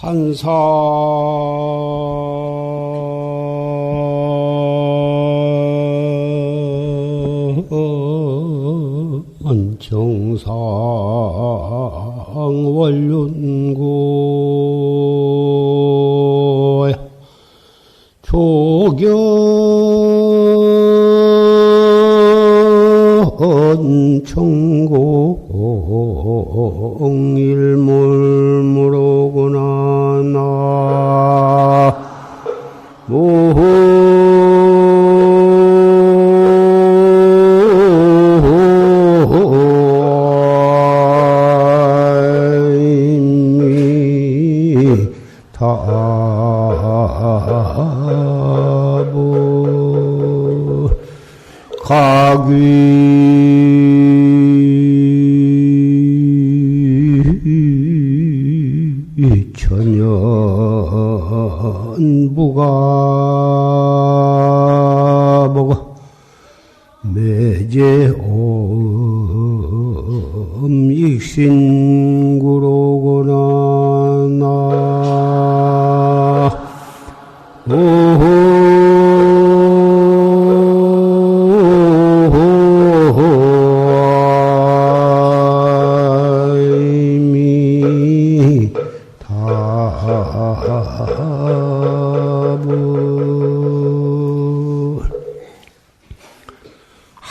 한사. 정상 원륜고 조견 천공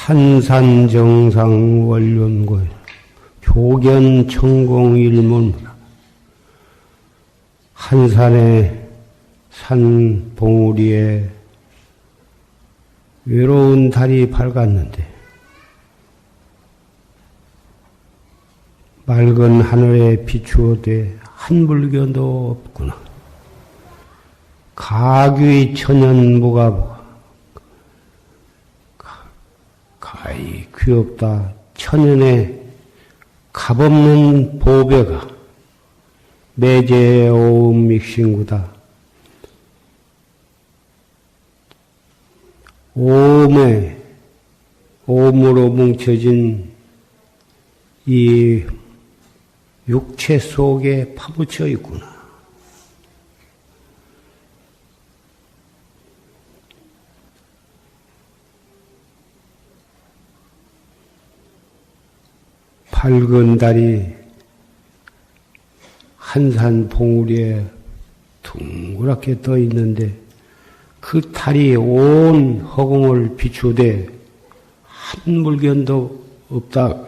한산정상 원륜고 조견 천공 일문 한산의 산 봉우리에 외로운 달이 밝았는데 맑은 하늘에 비추어대 한 물견도 없구나. 가귀 천연무가 가히 귀엽다. 천연의 값없는 보배가 매제의 오음 믹싱구다. 오음에 오음으로 뭉쳐진 이 육체 속에 파묻혀 있구나. 밝은 달이 한산 봉우리에 둥그랗게 떠 있는데 그 달이 온 허공을 비추되 한 물견도 없다.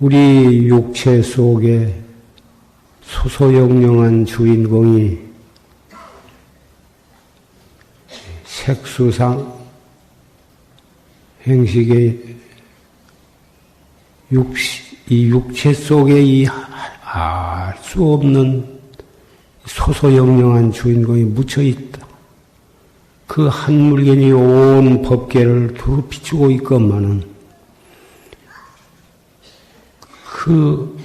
우리 육체 속에 소소영령한 주인공이 색수상 행식의 육, 이 육체 속에 이 알 수 없는 소소영령한 주인공이 묻혀 있다. 그 한 물견이 온 법계를 두루 비추고 있건만은 그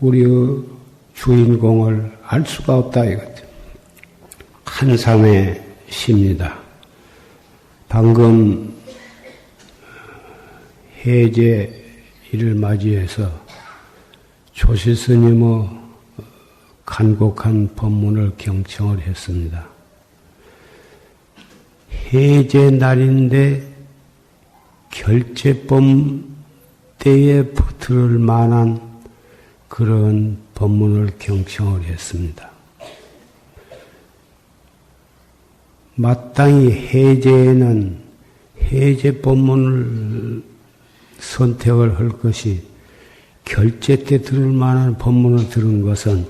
우리의 주인공을 알 수가 없다 이거죠. 한삼의 시입니다. 방금 해제 일을 맞이해서 조실 스님의 간곡한 법문을 경청을 했습니다. 해제 날인데 결제법 때에 들을 만한 그런 법문을 경청을 했습니다. 마땅히 해제에는 해제 법문을 선택을 할 것이 결제 때 들을 만한 법문을 들은 것은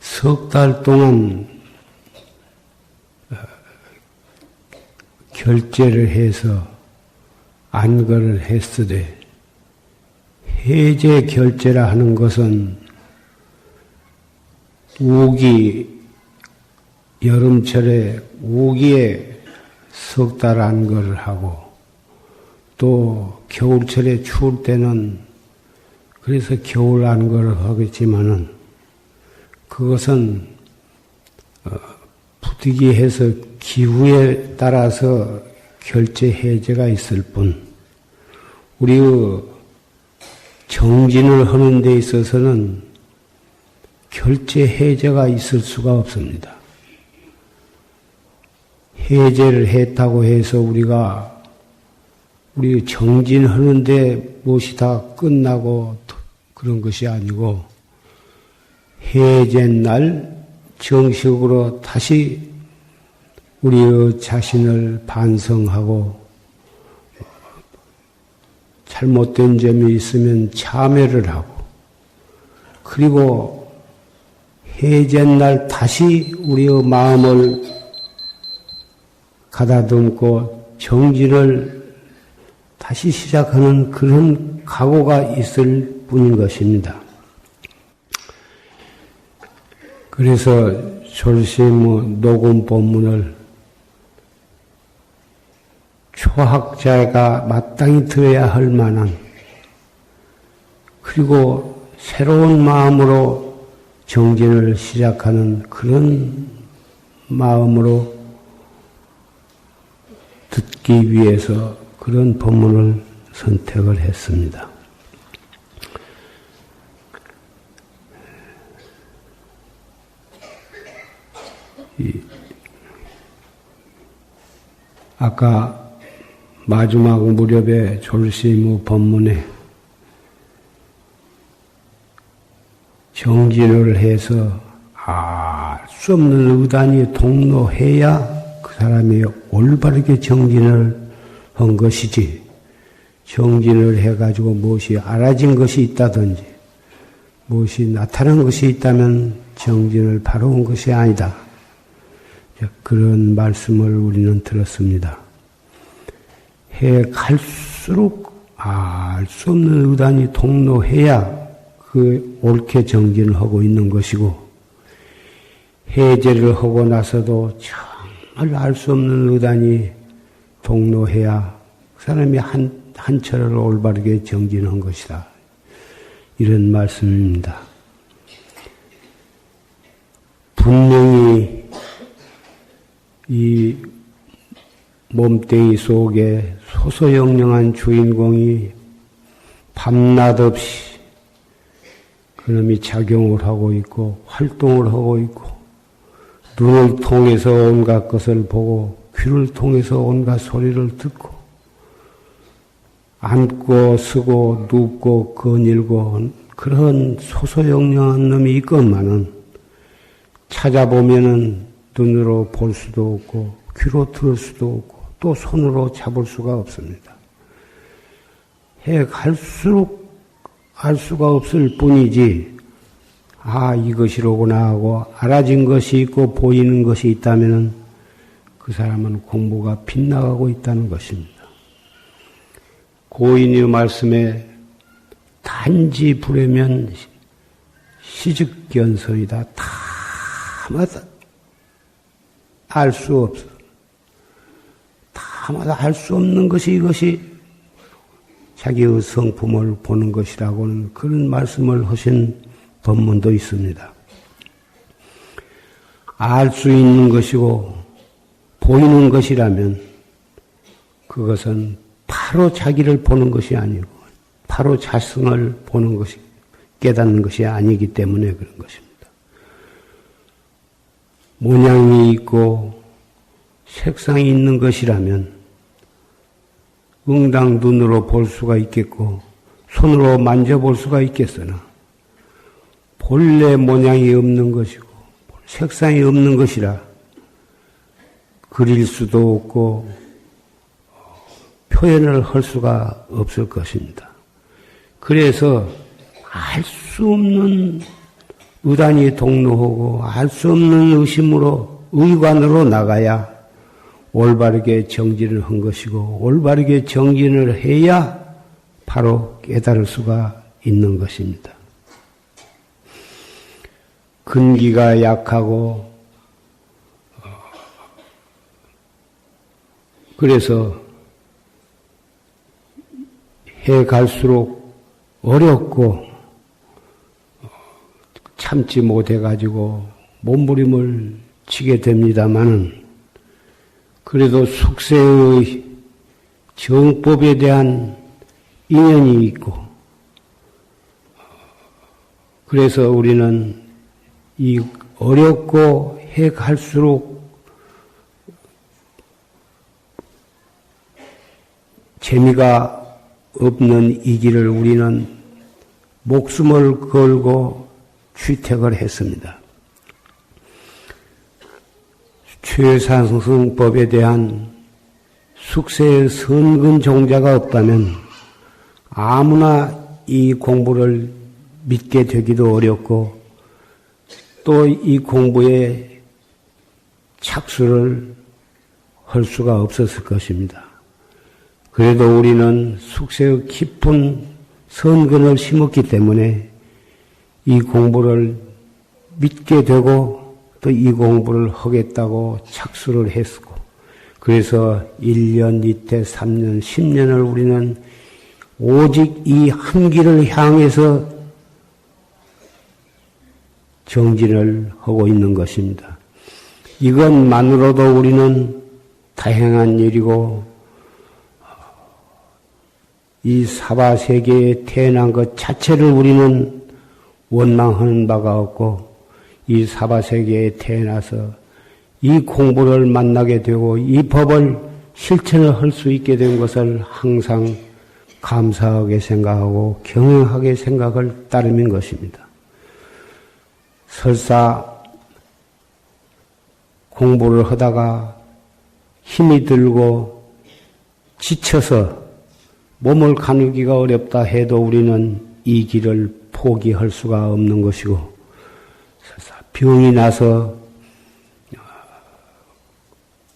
석 달 동안 결제를 해서 안거를 했으되 해제 결제라 하는 것은 우기 여름철에 우기에 석 달 안거를 하고 또 겨울철에 추울 때는 그래서 겨울 안거를 하겠지만은 그것은 어, 부득이해서 기후에 따라서 결제 해제가 있을 뿐 우리의 정진을 하는 데 있어서는 결제 해제가 있을 수가 없습니다. 해제를 했다고 해서 우리가 우리 정진하는데 무엇이 다 끝나고 그런 것이 아니고 해제 날 정식으로 다시 우리의 자신을 반성하고 잘못된 점이 있으면 참회를 하고 그리고 해제 날 다시 우리의 마음을 가다듬고 정진을 다시 시작하는 그런 각오가 있을 뿐인 것입니다. 그래서 졸시무 녹음 본문을 초학자가 마땅히 들어야 할 만한 그리고 새로운 마음으로 정진을 시작하는 그런 마음으로 듣기 위해서 그런 법문을 선택을 했습니다. 아까 마지막 무렵에 졸시무 법문에 정진을 해서 알수 없는 의단이 동로해야 그 사람이 올바르게 정진을 한 것이지 정진을 해가지고 무엇이 알아진 것이 있다든지 무엇이 나타난 것이 있다면 정진을 바로 온 것이 아니다. 그런 말씀을 우리는 들었습니다. 해 갈수록 알수 없는 의단이 동로해야 그 옳게 정진을 하고 있는 것이고 해제를 하고 나서도 정말 알 수 없는 의단이 동로해야 그 사람이 한, 한 철을 올바르게 정진한 것이다. 이런 말씀입니다. 분명히 이 몸뚱이 속에 소소영령한 주인공이 밤낮 없이 그놈이 작용을 하고 있고 활동을 하고 있고 눈을 통해서 온갖 것을 보고 귀를 통해서 온갖 소리를 듣고 앉고 서고 눕고 거닐고 그런 소소영령한 놈이 있건만은 찾아보면은 눈으로 볼 수도 없고 귀로 들을 수도 없고 또 손으로 잡을 수가 없습니다. 해 갈수록 알 수가 없을 뿐이지 아 이것이로구나 하고 알아진 것이 있고 보이는 것이 있다면은 그 사람은 공부가 빗나가고 있다는 것입니다. 고인의 말씀에 단지 부르면 시즉견선이다. 다 마다 알 수 없어. 다마다 알 수 없는 것이 이것이 자기의 성품을 보는 것이라고는 그런 말씀을 하신 법문도 있습니다. 알 수 있는 것이고 보이는 것이라면 그것은 바로 자기를 보는 것이 아니고 바로 자성을 보는 것이 깨닫는 것이 아니기 때문에 그런 것입니다. 모양이 있고 색상이 있는 것이라면 응당 눈으로 볼 수가 있겠고 손으로 만져볼 수가 있겠으나 본래 모양이 없는 것이고 색상이 없는 것이라 그릴 수도 없고 표현을 할 수가 없을 것입니다. 그래서 알 수 없는 의단이 동로하고 알 수 없는 의심으로 의관으로 나가야 올바르게 정진을 한 것이고 올바르게 정진을 해야 바로 깨달을 수가 있는 것입니다. 근기가 약하고 그래서 해 갈수록 어렵고 참지 못해가지고 몸부림을 치게 됩니다만은 그래도 숙세의 정법에 대한 인연이 있고 그래서 우리는 이 어렵고 해 갈수록 재미가 없는 이 길을 우리는 목숨을 걸고 취택을 했습니다. 최상승법에 대한 숙세의 선근 종자가 없다면 아무나 이 공부를 믿게 되기도 어렵고 또 이 공부에 착수를 할 수가 없었을 것입니다. 그래도 우리는 숙세의 깊은 선근을 심었기 때문에 이 공부를 믿게 되고 또 이 공부를 하겠다고 착수를 했고 그래서 1년, 이태, 3년, 10년을 우리는 오직 이 한 길을 향해서 정진을 하고 있는 것입니다. 이것만으로도 우리는 다행한 일이고 이 사바 세계에 태어난 것 자체를 우리는 원망하는 바가 없고 이 사바 세계에 태어나서 이 공부를 만나게 되고 이 법을 실천을 할 수 있게 된 것을 항상 감사하게 생각하고 경영하게 생각을 따름인 것입니다. 설사 공부를 하다가 힘이 들고 지쳐서 몸을 가누기가 어렵다 해도 우리는 이 길을 포기할 수가 없는 것이고 병이 나서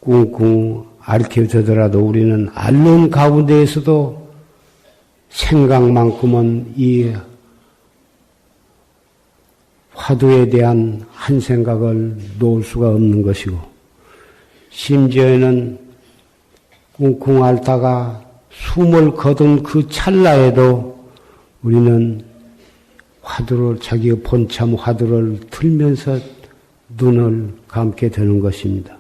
꿍꿍 앓혀지더라도 우리는 앓는 가운데에서도 생각만큼은 이 화두에 대한 한 생각을 놓을 수가 없는 것이고, 심지어는 꿍꿍 앓다가 숨을 거둔 그 찰나에도 우리는 화두를, 자기의 본참 화두를 들면서 눈을 감게 되는 것입니다.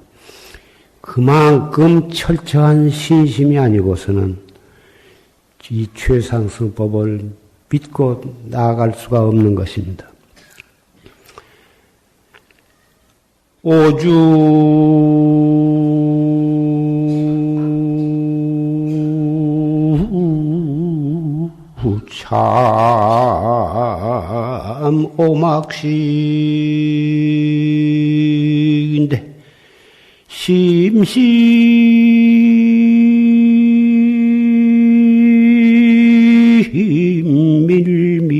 그만큼 철저한 신심이 아니고서는 이 최상승법을 믿고 나아갈 수가 없는 것입니다. 오주 참 오막식인데 심심 밀미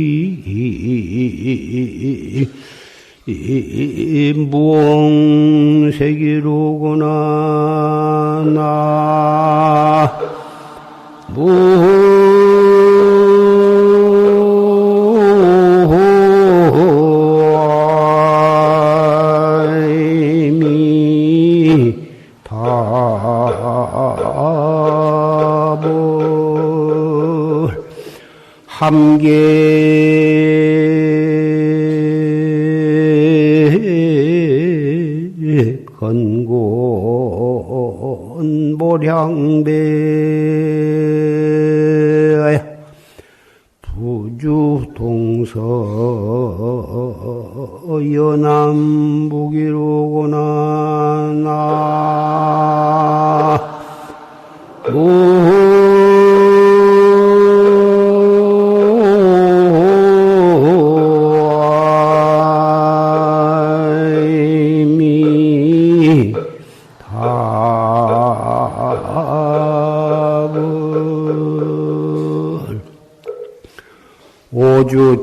무엉세기로구나 나 무 함계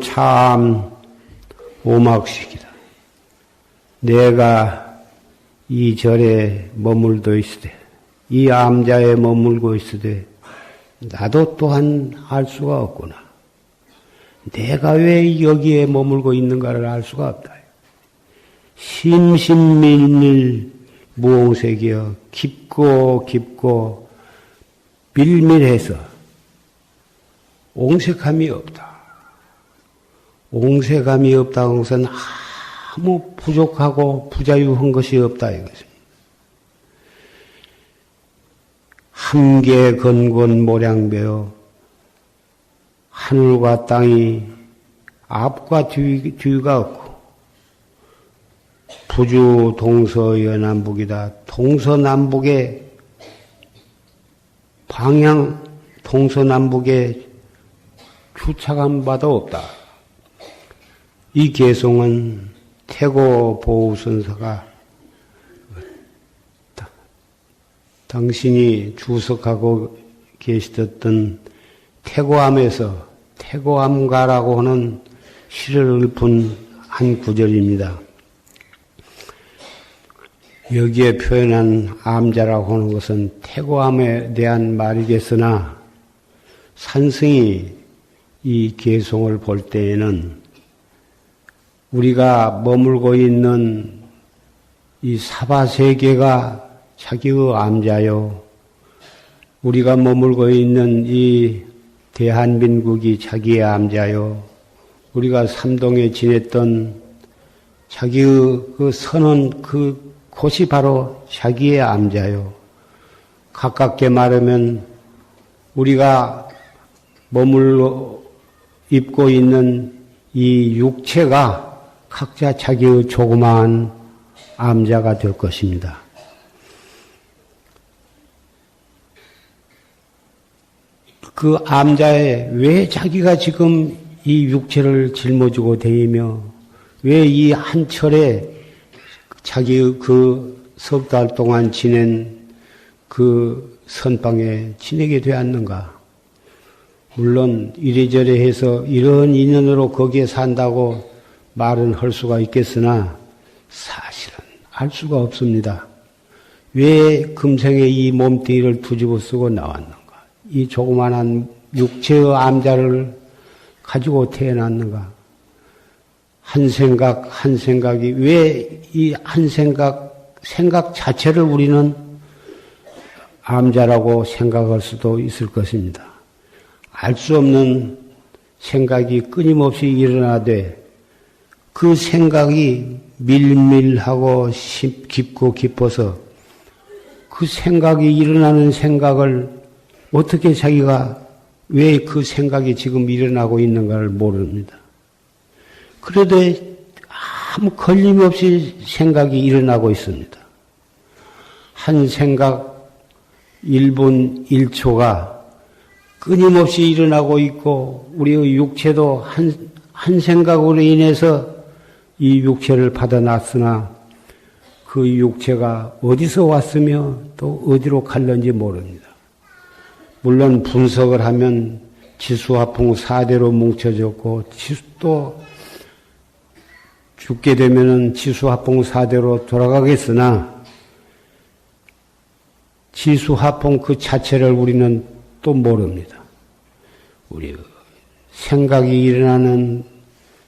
참 오막식이다. 내가 이 절에 머물도 있으되 이 암자에 머물고 있으되 나도 또한 알 수가 없구나. 내가 왜 여기에 머물고 있는가를 알 수가 없다. 심심밀밀 무홍색이여 깊고 깊고 밀밀해서 옹색함이 없다. 옹색함이 없다는 것은 아무 부족하고 부자유한 것이 없다 이것입니다. 함계 건곤 모량배어 하늘과 땅이 앞과 뒤, 뒤가 없고 부주 동서연남북이다. 동서남북의 방향 동서남북에 주착한 바도 없다. 이 개송은 태고 보우선사가 당신이 주석하고 계시던 태고암에서 태고암가라고 하는 시를 읊은 한 구절입니다. 여기에 표현한 암자라고 하는 것은 태고암에 대한 말이겠으나 산승이 이 개송을 볼 때에는 우리가 머물고 있는 이 사바 세계가 자기의 암자요. 우리가 머물고 있는 이 대한민국이 자기의 암자요. 우리가 삼동에 지냈던 자기의 그 선언 그 곳이 바로 자기의 암자요. 가깝게 말하면 우리가 머물러 입고 있는 이 육체가 각자 자기의 조그마한 암자가 될 것입니다. 그 암자에 왜 자기가 지금 이 육체를 짊어지고 다니며 왜 이 한철에 자기의 그석 달 동안 지낸 그 선방에 지내게 되었는가? 물론 이래저래 해서 이런 인연으로 거기에 산다고 말은 할 수가 있겠으나 사실은 알 수가 없습니다. 왜 금생에 이 몸뚱이를 두집어 쓰고 나왔는가? 이 조그만한 육체의 암자를 가지고 태어났는가? 한 생각, 한 생각이 왜 이 한 생각, 생각 자체를 우리는 암자라고 생각할 수도 있을 것입니다. 알 수 없는 생각이 끊임없이 일어나되 그 생각이 밀밀하고 깊고 깊어서 그 생각이 일어나는 생각을 어떻게 자기가 왜 그 생각이 지금 일어나고 있는가를 모릅니다. 그래도 아무 걸림없이 생각이 일어나고 있습니다. 한 생각 1분 1초가 끊임없이 일어나고 있고 우리의 육체도 한, 한 생각으로 인해서 이 육체를 받아놨으나 그 육체가 어디서 왔으며 또 어디로 갈는지 모릅니다. 물론 분석을 하면 지수화풍 4대로 뭉쳐졌고 또 죽게 되면은 지수화풍 4대로 돌아가겠으나 지수화풍 그 자체를 우리는 또 모릅니다. 우리 생각이 일어나는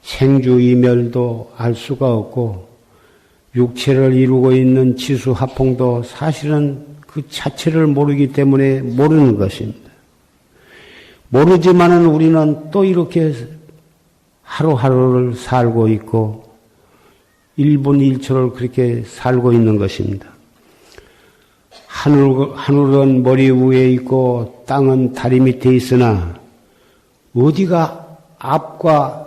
생주이멸도 알 수가 없고 육체를 이루고 있는 지수화풍도 사실은 그 자체를 모르기 때문에 모르는 것입니다. 모르지만은 우리는 또 이렇게 하루하루를 살고 있고 1분 1초를 그렇게 살고 있는 것입니다. 하늘, 하늘은 머리 위에 있고 땅은 다리 밑에 있으나 어디가 앞과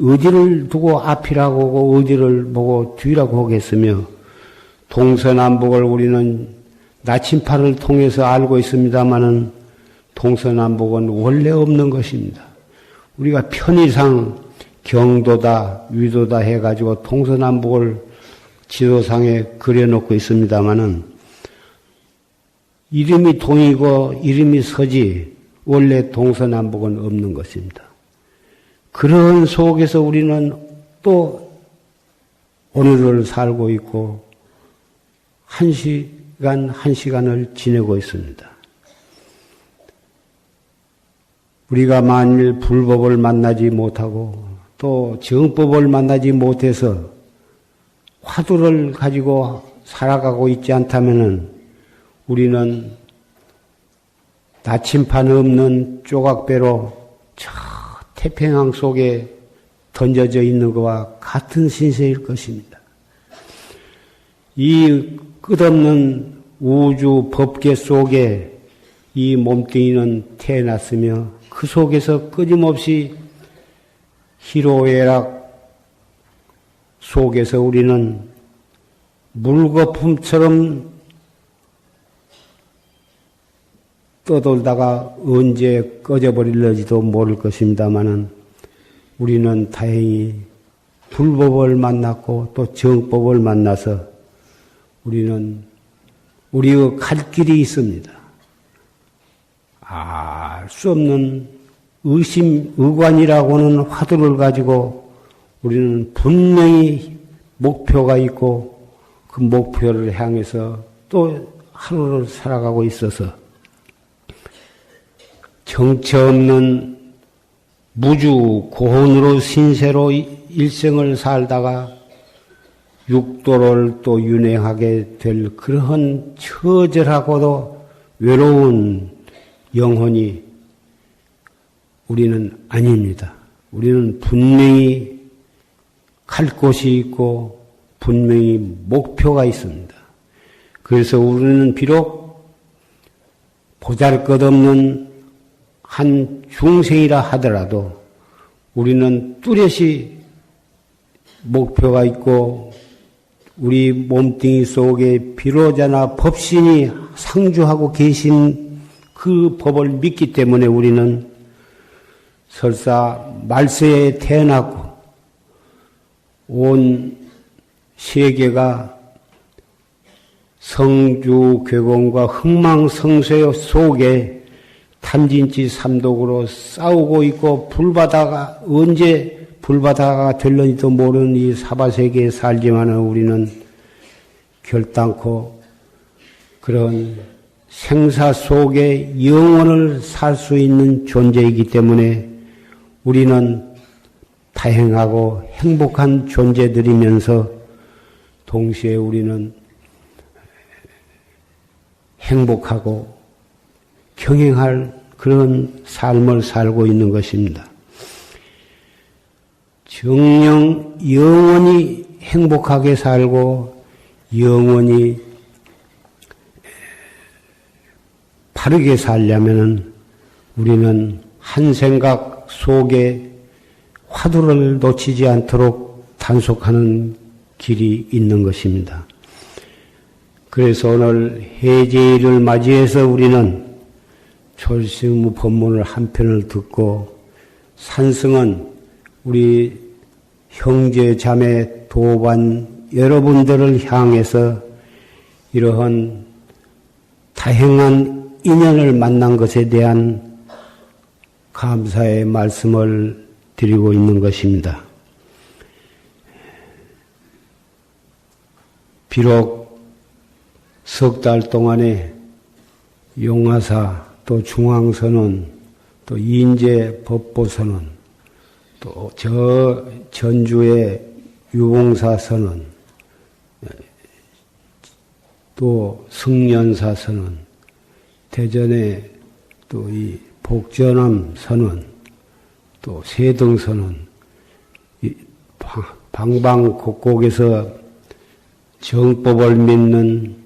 어디를 두고 앞이라고 하고 어디를 보고 뒤라고 하겠으며 동서남북을 우리는 나침판을 통해서 알고 있습니다마는 동서남북은 원래 없는 것입니다. 우리가 편의상 경도다, 위도다 해가지고 동서남북을 지도상에 그려놓고 있습니다마는 이름이 동이고 이름이 서지 원래 동서남북은 없는 것입니다. 그런 속에서 우리는 또 오늘을 살고 있고 한 시간 한 시간을 지내고 있습니다. 우리가 만일 불법을 만나지 못하고 또 정법을 만나지 못해서 화두를 가지고 살아가고 있지 않다면은 우리는 나침판 없는 조각배로 저 태평양 속에 던져져 있는 것과 같은 신세일 것입니다. 이 끝없는 우주 법계 속에 이 몸뚱이는 태어났으며 그 속에서 끊임없이 희로애락 속에서 우리는 물거품처럼 떠돌다가 언제 꺼져버릴지도 모를 것입니다만은 우리는 다행히 불법을 만났고 또 정법을 만나서 우리는 우리의 갈 길이 있습니다. 알 수 없는 의심, 의관이라고는 화두를 가지고 우리는 분명히 목표가 있고 그 목표를 향해서 또 하루를 살아가고 있어서 정처 없는 무주 고혼으로 신세로 일생을 살다가 육도를 또 윤행하게 될 그러한 처절하고도 외로운 영혼이 우리는 아닙니다. 우리는 분명히 갈 곳이 있고 분명히 목표가 있습니다. 그래서 우리는 비록 보잘 것 없는 한 중생이라 하더라도 우리는 뚜렷이 목표가 있고 우리 몸뚱이 속에 비로자나 법신이 상주하고 계신 그 법을 믿기 때문에 우리는 설사 말세에 태어났고 온 세계가 성주 괴공과 흥망성쇠 속에 탐진치 삼독으로 싸우고 있고 불바다가 언제 불바다가 될런지도 모르는 이 사바세계에 살지만은 우리는 결단코 그런 생사 속에 영원을 살 수 있는 존재이기 때문에 우리는 다행하고 행복한 존재들이면서 동시에 우리는 행복하고 경행할 그런 삶을 살고 있는 것입니다. 정령 영원히 행복하게 살고 영원히 바르게 살려면 우리는 한 생각 속에 화두를 놓치지 않도록 단속하는 길이 있는 것입니다. 그래서 오늘 해제일을 맞이해서 우리는 졸시무 법문을 한 편을 듣고 산승은 우리 형제 자매 도반 여러분들을 향해서 이러한 다행한 인연을 만난 것에 대한 감사의 말씀을 드리고 있는 것입니다. 비록 석 달 동안에 용화사 또 중앙선언 또 인제 법보선언 또 저 전주의 유봉사 선언 또 승련사 선언 대전에 또이 복전암 선언 또 세등 선언 방방 곡곡에서 정법을 믿는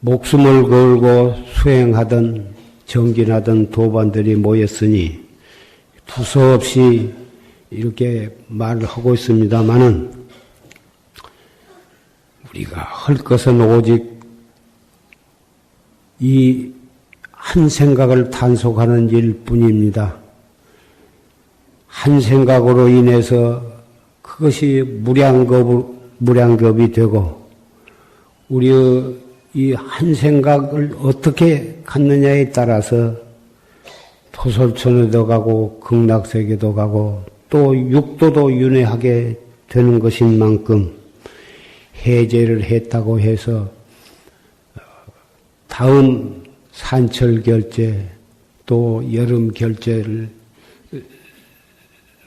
목숨을 걸고 수행하던 정진하던 도반들이 모였으니 두서없이 이렇게 말을 하고 있습니다만은 우리가 할 것은 오직 이 한 생각을 단속하는 일 뿐입니다. 한 생각으로 인해서 그것이 무량겁, 무량겁이 되고, 우리의 이 한 생각을 어떻게 갖느냐에 따라서 토설천에도 가고, 극락세계도 가고, 또 육도도 윤회하게 되는 것인 만큼 해제를 했다고 해서 다음 산철 결제 또 여름 결제를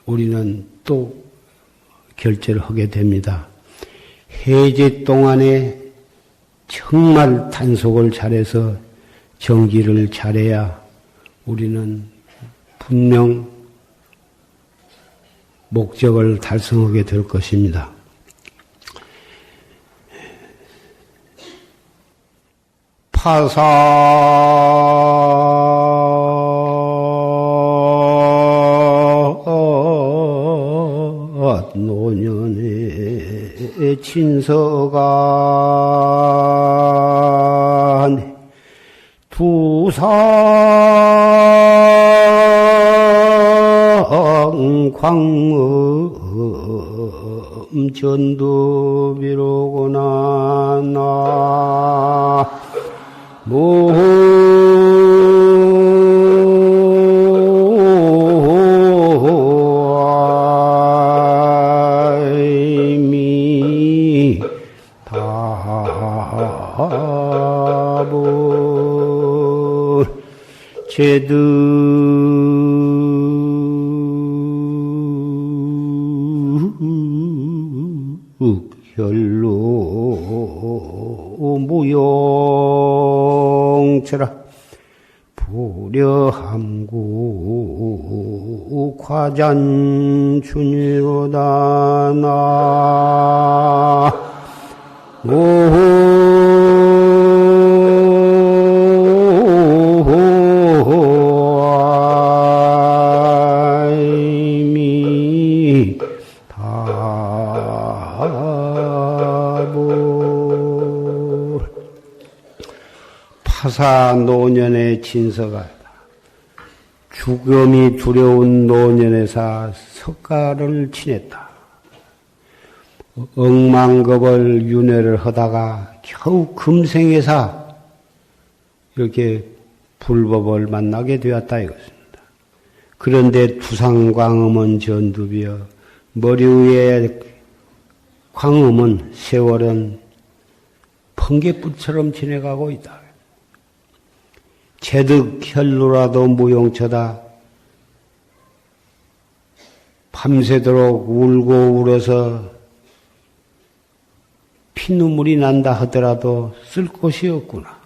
우리는 또 결제를 하게 됩니다. 해제 동안에 정말 단속을 잘해서 정기를 잘해야 우리는 분명 목적을 달성하게 될 것입니다. 파사 노년의 친서가 전두 비로구나 나. 답을 제득 불여함구 과잔춘이로다 나 파사 노년의 진서가 죽음이 두려운 노년에서 석가를 지냈다. 억망겁을 윤회를 하다가 겨우 금생에서 이렇게 불법을 만나게 되었다 이것입니다. 그런데 두상광음은 전두비여 머리 위에 광음은 세월은 번개불처럼 지내가고 있다. 제득 혈루라도 무용처다. 밤새도록 울고 울어서 피눈물이 난다 하더라도 쓸 곳이 없구나.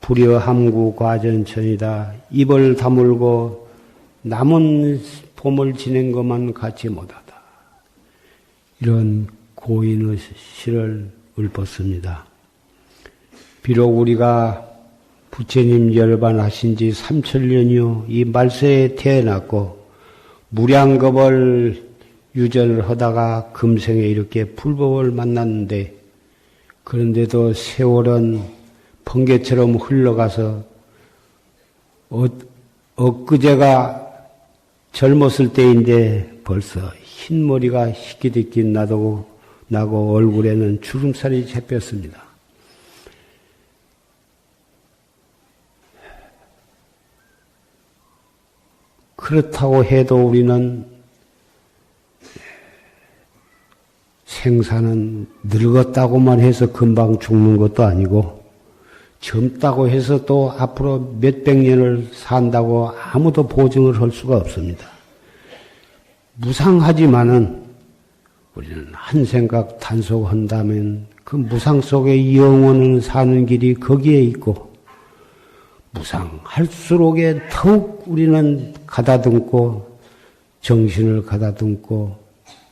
불여함구 과전천이다. 입을 다물고 남은 봄을 지낸 것만 갖지 못하다. 이런 고인의 시를 읊었습니다. 비록 우리가 부처님 열반하신 지 3천년이요. 이 말세에 태어났고, 무량겁을 유전을 하다가 금생에 이렇게 불법을 만났는데, 그런데도 세월은 번개처럼 흘러가서, 어, 엊그제가 젊었을 때인데 벌써 흰머리가 희끼디끼 나고, 나고 얼굴에는 주름살이 잡혔습니다. 그렇다고 해도 우리는 생사는 늙었다고만 해서 금방 죽는 것도 아니고 젊다고 해서 또 앞으로 몇백 년을 산다고 아무도 보증을 할 수가 없습니다. 무상하지만은 우리는 한 생각 단속한다면 그 무상 속에 영원은 사는 길이 거기에 있고 무상할수록에 더욱 우리는 가다듬고 정신을 가다듬고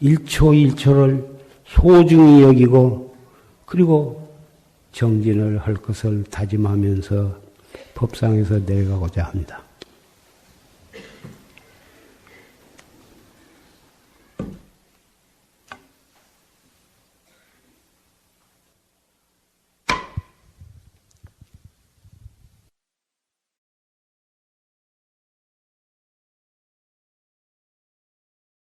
일초 일초를 소중히 여기고 그리고 정진을 할 것을 다짐하면서 법상에서 내려가고자 합니다.